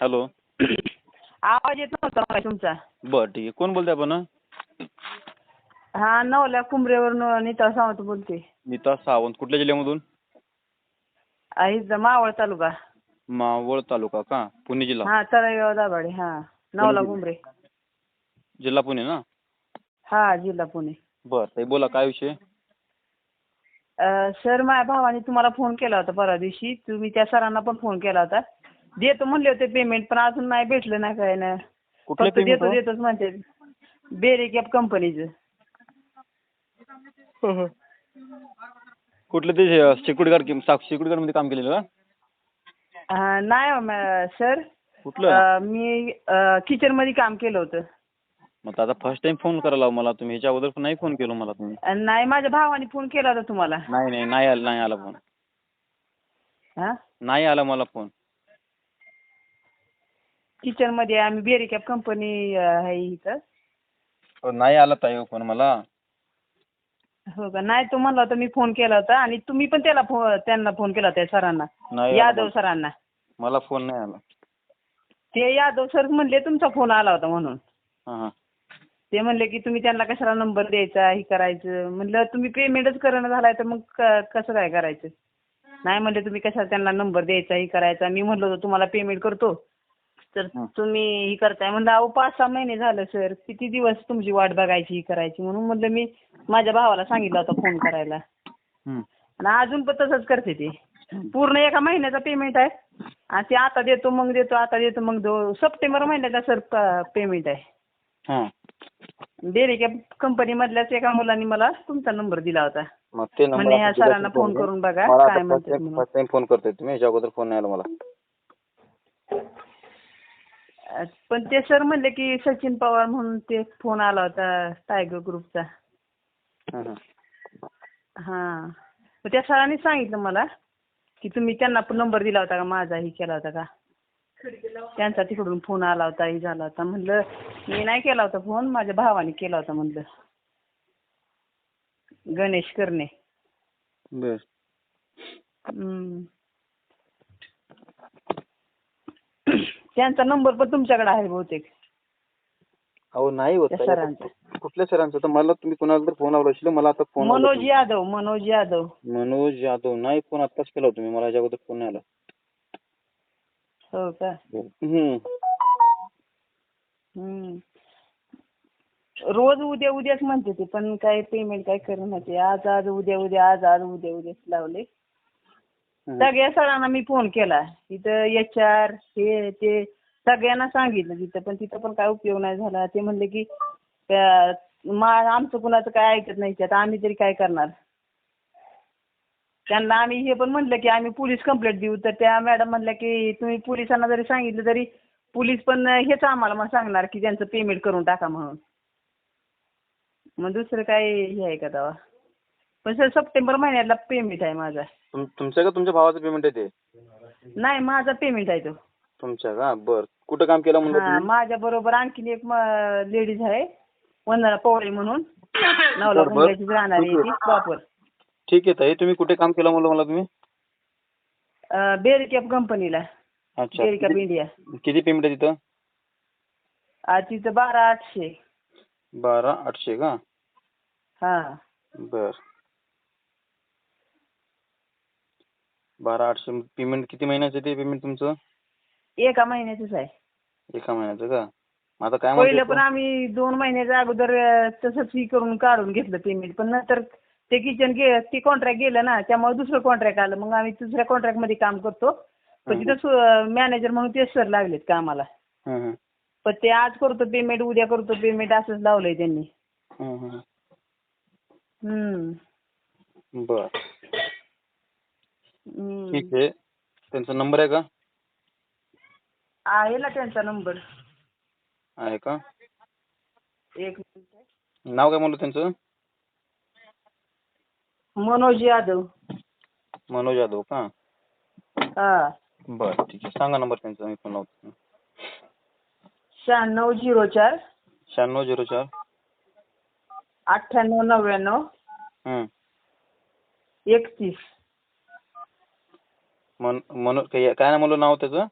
Hello. आवाज येत नव्हता मला तुमचा? बरं ठीक आहे. कोण बोलतंय आपण हा? नवल्या कुंभरेवरून नीता सावंत बोलते. नीता सावंत कुठल्या जिल्ह्यामधून? इथं मावळ तालुका. मावळ तालुका का? पुणे जिल्हा. हा तळेगाव दाभाडे हा. नवला कुंभरे जिल्हा पुणे ना? हा जिल्हा पुणे. बरं ताई बोला काय विषय? अं, सर माझ्या भावाने तुम्हाला फोन केला होता परवा दिवशी. तुम्ही त्या सरांना पण फोन केला होता. देतो म्हणले होते पेमेंट पण अजून नाही भेटलं नाही काय ना. कुठलं फक्त देतो देतोच म्हणते. बेरी कॅप कंपनीचं कुठलं ते सिक्युरिटी गार्ड सिक्युरिटी गार्डमध्ये काम केलेलं का? हा, नाही हो, सर. कुठलं? मी किचनमध्ये काम केलं होतं. मग आता फर्स्ट टाइम फोन करायला मला तुम्ही ह्याच्या अगोदर पण नाही फोन केला मला तुम्ही. अं, नाही माझ्या भावाने फोन केला होता तुम्हाला. नाही नाही नाही आला नाही आला फोन हा? नाही आला मला फोन किचनमध्ये आम्ही बेरी कॅप कंपनी आहे इथं. नाही आला ताई फोन मला. हो का? नाही तो म्हणला होता मी फोन केला होता आणि तुम्ही पण त्याला फो त्यांना फोन केला होता सरांना. नाही आला यादव. सरांना. मला फोन नाही आला. ते यादव सर म्हणले तुमचा फोन आला होता म्हणून. हां हां. ते म्हणले की तुम्ही त्यांना कशाला नंबर द्यायचा हे करायचं? म्हणलं तुम्ही पेमेंटच करणं झालाय तर मग क- कसं काय करायचं? नाही म्हणले तुम्ही कशाला त्यांना नंबर द्यायचा हे करायचा? मी म्हणलो होतो तुम्हाला पेमेंट करतो. तर. तुम्ही हे करताय. म्हणलं अहो पाच सहा महिने झालं सर. किती दिवस तुमची वाट बघायची ही करायची? म्हणून म्हणलं मी माझ्या भावाला सांगितलं होतं फोन करायला. हं. आणि अजून पण तसंच करते ते. पूर्ण एका महिन्याचा पेमेंट आहे. आणि ते आता देतो मग देतो आता देतो मग दो सप्टेंबर महिन्याचा सर पेमेंट आहे. हां. डेअरी कॅप कंपनी मधल्याच एका मुलांनी मला तुमचा नंबर दिला होता. म्हणजे दिला सरांना फोन करून बघा काय म्हणतात फोन करतोय तुम्ही. ह्याच्या अगोदर फोन नाही आला मला. पण ते सर म्हणले की सचिन पवार म्हणून ते फोन आला होता टायगर ग्रुपचा हां मग त्या सरांनी सांगितलं मला की तुम्ही त्यांना पण नंबर दिला होता का? माझा हे केला होता का? त्यांचा तिकडून फोन आला होता हे झाला होता. म्हणलं मी नाही केला होता फोन माझ्या भावाने केला होता म्हणलं. गणेश करणे. बर हम्म. त्यांचा नंबर पण तुमच्याकडे आहे बहुतेक अहो नाही होत त्या. सरांचा कुठल्या सरांचा तर मला तुम्ही कोणाला तर फोन लावला असेल मला आता फोन मनोज यादव मनोज यादव. मनोज यादव नाही फोन आत्ताच केला होता तुम्ही मला ह्याच्या अगोदर फोन नाही आला हो का हम्म. हम्म. रोज उद्या उद्याच म्हणते ते पण काय पेमेंट काय करेना ते आज आज उद्या उद्या आज आज उद्या उद्याच लावले. सगळ्या सरांना मी फोन केला. इथं एच आर हे ते सगळ्यांना सांगितलं तिथं पण तिथं पण काय उपयोग नाही झाला. ते म्हणले की त्या- मा- आमचं कुणाचं काय ऐकत नाही त्यात आम्ही तरी काय करणार? त्यांना आम्ही हे पण म्हणलं की आम्ही पोलीस कंप्लेंट देऊ. तर त्या मॅडम म्हणल्या की तुम्ही पोलिसांना जरी सांगितलं तरी पोलीस पण हेच आम्हाला मग सांगणार की त्यांचं पेमेंट करून टाका म्हणून. मग दुसरं काय हे आहे का तेव्हा? पण सर सप्टेंबर महिन्यातला पेमेंट आहे माझा. तुम- तुमचं का तुमच्या भावाचं पेमेंट आहे ते? नाही माझा पेमेंट आहे तो. तुमच्या का? बर. कुठं काम केलं म्हणलं हा तुम्ही? माझ्या बरोबर आणखीन एक लेडीज आहे. वंदना पवळे म्हणून. नवला बरं, बरं. कुंभ्याचीच राहणार आहे ती प्रॉपर ठीक आहे ताई. तुम्ही कुठे काम केलं म्हणलं मला तुम्ही? बेरिकॅप कंपनीला अच्छा. बेरिकॅप किती- इंडिया किती पेमेंट आहे तिथं? आ, तिथं बारा आठशे. बारा आठशे का? हा. बर. बारा आठशे पेमेंट किती महिन्याचं ते पेमेंट तुमचं? एका महिन्याचंच आहे. एका महिन्याचं का? मग आता काय पहिलं म्हणतो पण आम्ही दोन महिन्याच्या अगोदर अं, तसंच ही करून काढून घेतलं पेमेंट पण नंतर ते किचन गे ते कॉन्ट्रॅक्ट गेलं ना त्यामुळे दुसरं कॉन्ट्रॅक्ट आलं. मग आम्ही दुसऱ्या कॉन्ट्रॅक्टमध्ये काम करतो. पण तिथं मॅनेजर म्हणून तेच सर लागलेत कामाला. हं, हं. पण ते आज करतो पेमेंट उद्या करतो पेमेंट असंच लावलंय त्यांनी. हं, हं. हम्म. बर. ठीक आहे. त्यांचा नंबर आहे का? आहे ना त्यांचा नंबर. आहे का? एक मिनिट. नाव काय म्हणलं त्यांचं? मनोज यादव. मनोज यादव का? हा. बरं ठीक आहे. सांगा नंबर त्यांचा मी फोन लावतो. शहाण्णव झिरो चार. शहाण्णव झिरो चार. अठ्ठ्याण्णव नव्याण्णव. हं. एकतीस. मन मनो काय काय ना म्हणलं नाव त्याचं?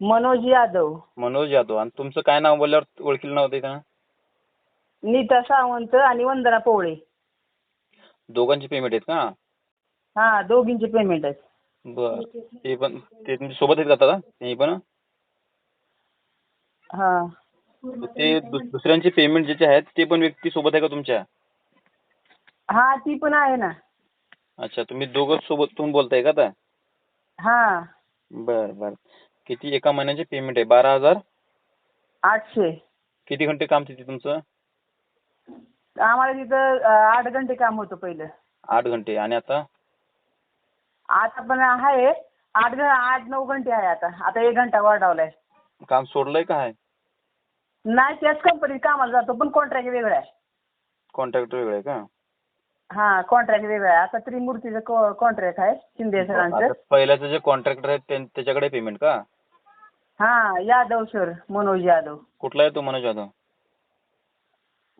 मनोज यादव. मनोज यादव. आणि तुमचं काय नाव बोलल्यावर ओळखीला नाव होते का नीता सावंत आणि वंदना पोवळे. दोघांची पेमेंट आहेत का? हा दोघींचे पेमेंट आहेत. बर. ते पण ते तुमच्यासोबत आहेत का आता? ते पण? हा. ते दु- दुसऱ्यांचे पेमेंट ज्याचे आहेत ते पण व्यक्ती सोबत आहे का तुमच्या? हा ती पण आहे ना. अच्छा तुम्ही दोघं सोबत तुम्ही बोलताय का आता? बर बर. किती एका महिन्याचे पेमेंट आहे? बारा हजार? आठशे. किती घंटे काम तिथे तुमचं? आम्हाला तिथं आठ घंटे काम होतं पहिलं. आठ घंटे. आणि आता? आता पण आहे. आठ घ आठ नऊ घंटे आहे आता. आता एक घंटा वाढवलाय. काम सोडलंय का आहे? नाही त्याच कंपनीत कामाला जातो पण कॉन्ट्रॅक्ट वेगळा आहे. कॉन्ट्रॅक्टर वेगळं आहे का? हा कॉन्ट्रॅक्ट वेगळा. आहे आता त्रिमूर्तीचं कॉन्ट्रॅक्ट आहे शिंदे सरांचं. आता पहिल्याचं जे कॉन्ट्रॅक्टर आहेत त्यां- त्याच्याकडे पेमेंट का? हा यादव सर मनोज यादव. कुठला आहे तो मनोज यादव?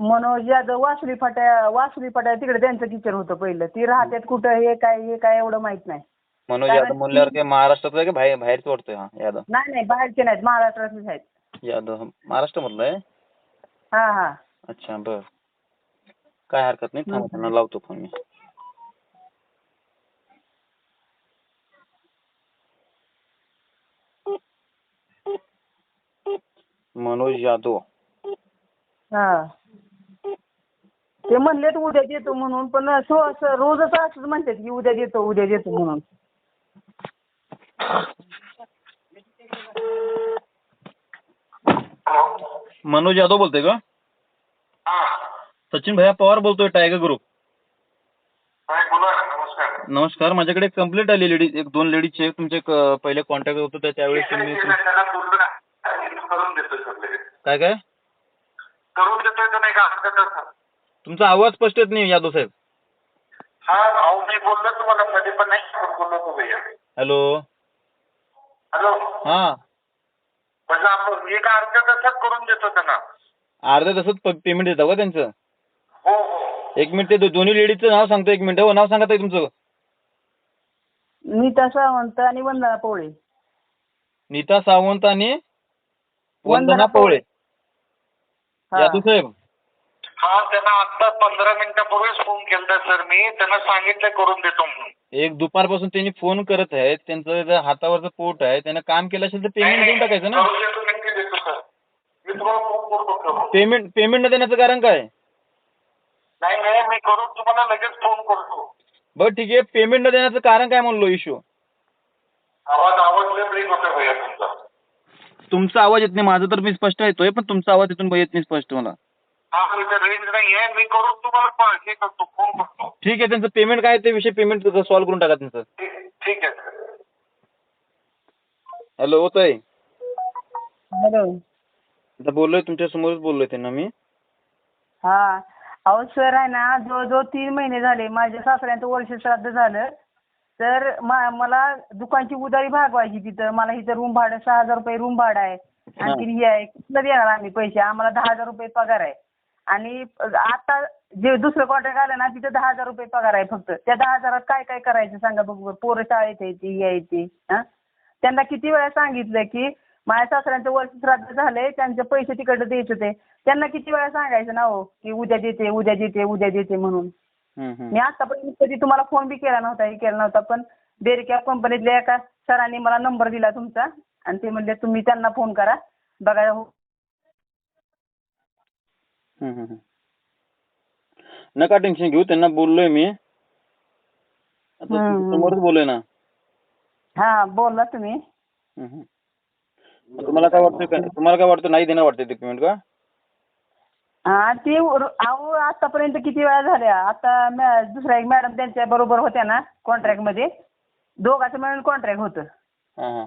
मनोज यादव वासुली फाट्या वासुली फाट्या तिकडे त्यांचं टीचर होतं पहिलं. ती राहतात कुठं हे काय हे काय एवढं माहीत नाही. मनोज कारण यादव म्हणल्यावर महाराष्ट्रात आहे का बाहेर बाहेरचं वाटतंय हा यादव? नाही नाही बाहेरचे नाहीत महाराष्ट्रातलेच आहेत. यादव महाराष्ट्रामधला आहे? हा हा. अच्छा बर. काय हरकत नाही. थांबा त्यांना लावतो फोन मी. मनोज यादव. हा. ते म्हणलेत उद्या देतो म्हणून पण सो असं रोजच असंच म्हणतात की उद्या देतो उद्या देतो म्हणून. मनोज यादव बोलतोय का? सचिन भैया पवार बोलतोय टायगर ग्रुप नमस्कार. नमस्कार माझ्याकडे एक कंप्लेंट आली लेडीज एक दोन लेडीजचे तुमचे क- पहिले कॉन्टॅक्ट होतं त्या- त्यावेळेस तुम्ही करून देतोय सर लगेच. काय काय? करून देतोय तर नाही का सर. तुमचा आवाज स्पष्ट येत नाही यादव साहेब. हा अहो मी बोललो तुम्हाला मध्ये पण नाही आपण बोललो तो भैया. हॅलो. हॅलो. हा. म्हटलं आपण मी का अर्ध्या तासात करून देतो त्यांना. अर्ध्या तासात पेमेंट देता का त्यांचं? एक मिनिट ते दोन्ही लेडीजचं नाव सांगतो एक मिनिट. हो नाव सांगा ताई तुमचं. नीता सावंत आणि वंदना पोळे. नीता सावंत आणि वंदना पवळे हा. साहेब. हा त्यांना आता पंधरा मिनिटापूर्वीच फोन केलता सर मी त्यांना सांगितलं करून देतो म्हणून. एक दुपारपासून त्यांनी फोन करत आहेत. त्यांचं जे हातावरचं पोट आहे त्यानं काम केलं असेल तर पेमेंट देऊन टाकायचं ना? करून देतो नक्की देतो सर मी तुम्हाला फोन करतो करून. पेमेंट पेमेंट न देण्याचं कारण काय? नाही नाही मी करून तुम्हाला लगेच फोन करतो. बरं ठीक आहे. पेमेंट न देण्याचं कारण काय म्हणलो इश्यू आवाज आवाज लय ब्रेक होतोय भैया तुमचा. तुमचा आवाज येत नाही. माझा तर मी स्पष्ट येतोय पण तुमचा आवाज इथून येत नाही स्पष्ट मला. हा इथे रेंज नाही आहे मी करून तुम्हाला प- हे करतो फोन करतो. ठीक आहे त्यांचं पेमेंट काय आहे ते विषय पेमेंट सॉल्व्ह करून टाका त्यांचं. ठीक ठीक आहे. सर हॅलो ताई. हॅलो आता बोललोय तुमच्या समोरच बोललोय त्यांना मी. हा. अहो सर आहे ना जवळजवळ तीन महिने झाले माझ्या सासऱ्यांचं वर्ष श्राद्ध झालं. तर मा- मला दुकानची उधारी भागवायची तिथं. मला इथं रूम भाडं सहा हजार रुपये रूम भाडं आहे. आणखी हे आहे कुठलं देणार आम्ही पैसे? आम्हाला दहा हजार रुपये पगार आहे. आणि आता जे दुसरं कॉन्ट्रॅक्ट आलं ना तिथं दहा हजार रुपये पगार आहे फक्त. त्या दहा हजारात काय काय करायचं सांगा बघू. पोरं शाळेत यायची यायची हा? त्यांना किती वेळा सांगितलं की माझ्या सासऱ्यांचं वर्ष श्राद्ध झालंय त्यांचे पैसे तिकडे द्यायचे होते. त्यांना किती वेळा सांगायचं ना हो की उद्या देते उद्या देते उद्या देते म्हणून. मी आतापर्यंत कधी तुम्हाला फोन बी केला नव्हता हे केला नव्हता पण बेरिकॅप कंपनीतल्या एका सरांनी मला नंबर दिला तुमचा. आणि ते म्हणले तुम्ही त्यांना फोन करा. बघा हो. नका टेन्शन घेऊ त्यांना बोललोय मी. समोरच बोललोय ना. हा बोला तुम्ही. तुम्हाला काय वाटतं तुम्हाला काय वाटतं नाही देणार वाटतं ते पेमेंट का? हा ते वर- अहो आतापर्यंत किती वेळा झाल्या? आता मॅ- दुसऱ्या एक मॅडम त्यांच्या बरोबर होत्या ना कॉन्ट्रॅक्टमध्ये. दोघांचं मिळून कॉन्ट्रॅक्ट होतं. हा हा.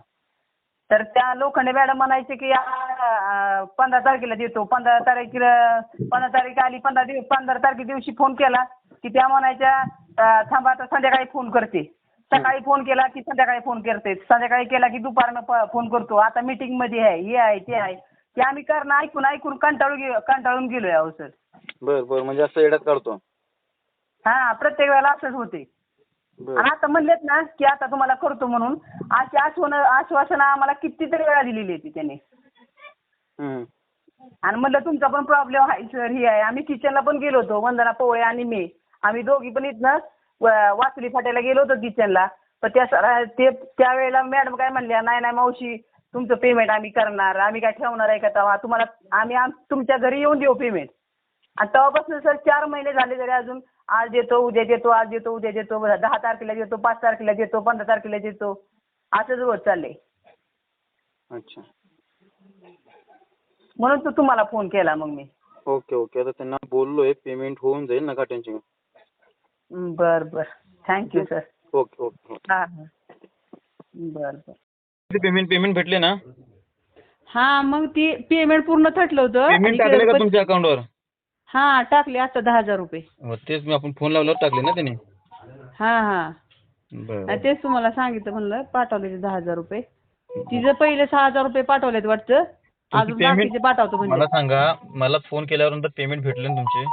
तर त्या लोखंडे मॅडम म्हणायचे की आ, पंधरा तारखेला देतो. पंधरा तारखेला पंधरा तारीख आली पंधरा दिवस पंधरा तारखे दिवशी फोन केला की त्या म्हणायच्या आ, थांबा आता संध्याकाळी फोन करते. सकाळी फोन केला की संध्याकाळी फोन करते. संध्याकाळी केला की दुपारनं फोन करतो. आता मीटिंगमध्ये आहे हे आहे ते आहे. ते आम्ही करणं ऐकून ऐकून कंटाळून गे कंटाळून गेलोय अहो सर बर बर. म्हणजे असं येड्यात काढतो. हा प्रत्येक वेळेला असंच होते. आणि आता म्हणलेत ना की आता तुम्हाला करतो म्हणून. अशी आश्वासन आश्वासनं आम्हाला कितीतरी वेळा दिलेली आहे त्यांनी. आणि म्हणलं तुमचा पण प्रॉब्लेम आहे सर ही आहे. आम्ही किचनला पण गेलो होतो. वंदना पोळे आणि मी. आम्ही दोघी पण इथनं व- वासुली फाट्याला गेलो होतो किचनला. पण त्या सर ते त्यावेळेला मॅडम काय म्हणल्या नाही नाही मावशी तुमचं पेमेंट आम्ही करणार. आम्ही काय ठेवणार आहे का तेव्हा? तुम्हाला आम्ही आम तुमच्या घरी येऊन देऊ पेमेंट आणि तेव्हापासून सर चार महिने झाले तरी अजून आज देतो उद्या देतो आज देतो उद्या देतो दहा तारखेला देतो पाच तारखेला देतो पंधरा तारखेला देतो. असंच होत चाललंय. अच्छा. म्हणून तर तुम्हाला फोन केला मग मी. Okay okay. आता त्यांना बोललोय पेमेंट होऊन जाईल नका टेन्शन घेऊ बर बर. थँक्यू सर ओके ओके हां हां. बर बर. पेमेंट पेमेंट भेटले ना? हा मग ती पेमेंट पूर्ण थटलं होतं. पेमेंट टाकले का तुमच्या अकाउंटवर हा टाकले आता दहा हजार रुपये. हो तेच मी आपण फोन लावल्यावर टाकले ना त्यांनी. हा हा. बरं तेच तुम्हाला सांगितलं म्हणलं पाठवले ते दहा हजार रुपये. तिचं पहिले सहा हजार रुपये पाठवलेत वाटतं. अजून बाकीचे पाठवतो म्हणजे. मला सांगा मला फोन केल्यावर पेमेंट भेटले ना तुमचे?